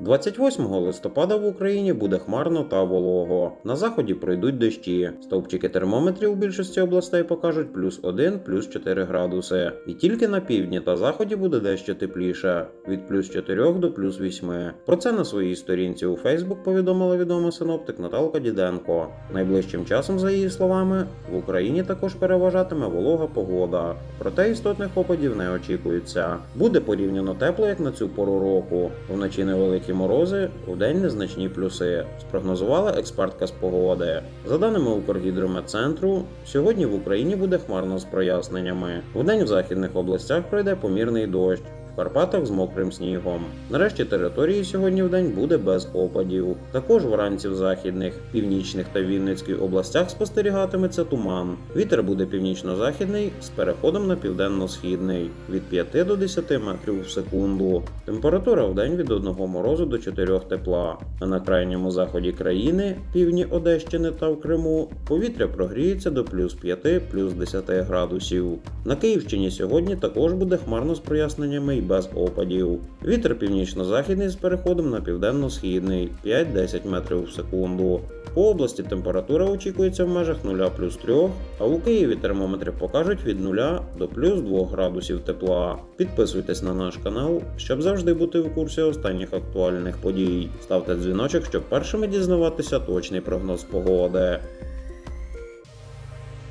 28 листопада в Україні буде хмарно та волого. На заході пройдуть дощі. Стовпчики термометрів у більшості областей покажуть плюс 1, плюс 4 градуси. І тільки на півдні та заході буде дещо тепліше від плюс 4 до плюс 8. Про це на своїй сторінці у Фейсбук повідомила відома синоптик Наталка Діденко. Найближчим часом, за її словами, в Україні також переважатиме волога погода. Проте істотних опадів не очікується. Буде порівняно тепло, як на цю пору року. Вночі невеликі морози, день незначні плюси. Спрогнозувала експертка з погоди. За даними Укргідрометцентру, сьогодні в Україні буде хмарно з проясненнями. Вдень в західних областях пройде помірний дощ. Карпатах з мокрим снігом. Нарешті території сьогодні в день буде без опадів. Також вранці в західних, північних та Вінницькій областях спостерігатиметься туман. Вітер буде північно-західний з переходом на південно-східний від 5 до 10 метрів в секунду. Температура в день від 1 морозу до 4 тепла. А на крайньому заході країни, півдні Одещини та в Криму, повітря прогріється до плюс 5 плюс 10 градусів. На Київщині сьогодні також буде хмарно з проясненнями і без опадів. Вітер північно-західний з переходом на південно-східний 5-10 метрів в секунду. По області температура очікується в межах 0 плюс 3, а у Києві термометри покажуть від 0 до плюс 2 градусів тепла. Підписуйтесь на наш канал, щоб завжди бути в курсі останніх актуальних подій. Ставте дзвіночок, щоб першими дізнаватися точний прогноз погоди.